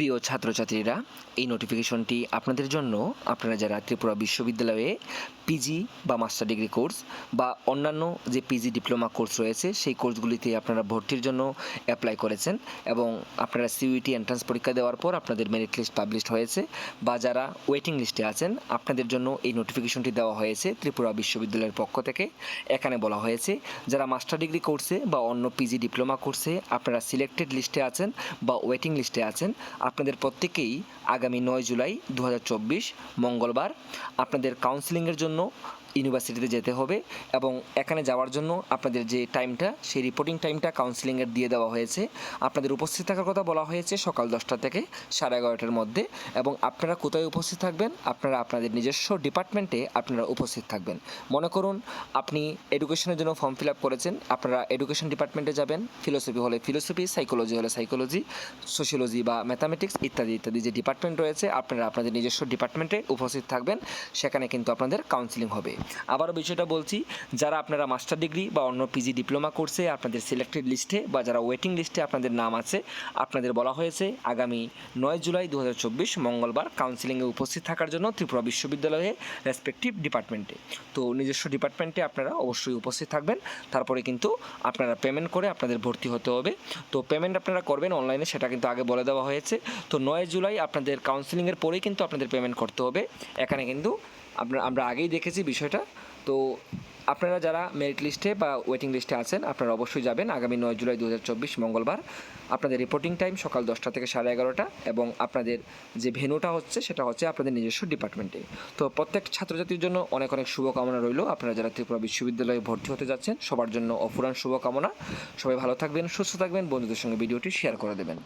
প্রিয় ছাত্রছাত্রীরা, এই নোটিফিকেশনটি আপনাদের জন্য। আপনারা যারা ত্রিপুরা বিশ্ববিদ্যালয়ে পিজি বা মাস্টার ডিগ্রি কোর্স বা অন্যান্য যে পিজি ডিপ্লোমা কোর্স রয়েছে, সেই কোর্সগুলিতে আপনারা ভর্তির জন্য অ্যাপ্লাই করেছেন এবং আপনারা সিইউটি এন্ট্রান্স পরীক্ষা দেওয়ার পর আপনাদের মেরিট লিস্ট পাবলিশ হয়েছে বা যারা ওয়েটিং লিস্টে আছেন, আপনাদের জন্য এই নোটিফিকেশনটি দেওয়া হয়েছে ত্রিপুরা বিশ্ববিদ্যালয়ের পক্ষ থেকে। এখানে বলা হয়েছে, যারা মাস্টার ডিগ্রি কোর্সে বা অন্য পিজি ডিপ্লোমা কোর্সে আপনারা সিলেক্টেড লিস্টে আছেন বা ওয়েটিং লিস্টে আছেন আপনাদের প্রত্যেকেই আগামী নয় জুলাই দু হাজার চব্বিশ মঙ্গলবার আপনাদের কাউন্সিলিংয়ের জন্য ইউনিভার্সিটিতে যেতে হবে এবং এখানে যাওয়ার জন্য আপনাদের যে টাইমটা, সেই রিপোর্টিং টাইমটা কাউন্সিলিংয়ের দিয়ে দেওয়া হয়েছে। আপনাদের উপস্থিত থাকার কথা বলা হয়েছে সকাল দশটা থেকে সাড়ে এগারোটার মধ্যে এবং আপনারা কোথায় উপস্থিত থাকবেন? আপনারা আপনাদের নিজস্ব ডিপার্টমেন্টে আপনারা উপস্থিত থাকবেন। মনে করুন, আপনি এডুকেশনের জন্য ফর্ম ফিল আপ করেছেন, আপনারা এডুকেশন ডিপার্টমেন্টে যাবেন ফিলোসফি হলে ফিলোসফি সাইকোলজি হলে সাইকোলজি সোশিওলজি বা ম্যাথামেটিক্স ইত্যাদি ইত্যাদি যে ডিপার্টমেন্ট রয়েছে, আপনারা আপনাদের নিজস্ব ডিপার্টমেন্টে উপস্থিত থাকবেন, সেখানে কিন্তু আপনাদের কাউন্সিলিং হবে। আবারও বিষয়টা বলছি, যারা আপনারা মাস্টার ডিগ্রি বা অন্য পিজি ডিপ্লোমা কোর্সে আপনাদের সিলেক্টেড লিস্টে বা যারা ওয়েটিং লিস্টে আপনাদের নাম আছে, আপনাদের বলা হয়েছে, আগামী নয় জুলাই দু হাজার চব্বিশ মঙ্গলবার কাউন্সিলিংয়ে উপস্থিত থাকার জন্য ত্রিপুরা বিশ্ববিদ্যালয়ে রেসপেক্টিভ ডিপার্টমেন্টে তো নিজস্ব ডিপার্টমেন্টে আপনারা অবশ্যই উপস্থিত থাকবেন, তারপরে কিন্তু আপনারা পেমেন্ট করে আপনাদের ভর্তি হতে হবে। তো পেমেন্ট আপনারা করবেন অনলাইনে সেটা কিন্তু আগে বলে দেওয়া হয়েছে। তো নয় জুলাই আপনাদের কাউন্সিলিংয়ের পরেই কিন্তু আপনাদের পেমেন্ট করতে হবে। এখানে কিন্তু আমরা আমরা আগেই দেখেছি বিষয়টা। তো আপনারা যারা মেরিট লিস্টে বা ওয়েটিং লিস্টে আছেন, আপনারা অবশ্যই যাবেন আগামী নয় জুলাই দু হাজার চব্বিশ মঙ্গলবার। আপনাদের রিপোর্টিং টাইম সকাল দশটা থেকে সাড়ে এগারোটা এবং আপনাদের যে ভেনুটা হচ্ছে, সেটা হচ্ছে আপনাদের নিজস্ব ডিপার্টমেন্টে তো প্রত্যেক ছাত্রছাত্রীর জন্য অনেক অনেক শুভকামনা রইল। আপনারা যারা ত্রিপুরা বিশ্ববিদ্যালয়ে ভর্তি হতে যাচ্ছেন, সবার জন্য অফুরান শুভকামনা। সবাই ভালো থাকবেন, সুস্থ থাকবেন, বন্ধুদের সঙ্গে ভিডিওটি শেয়ার করে দেবেন।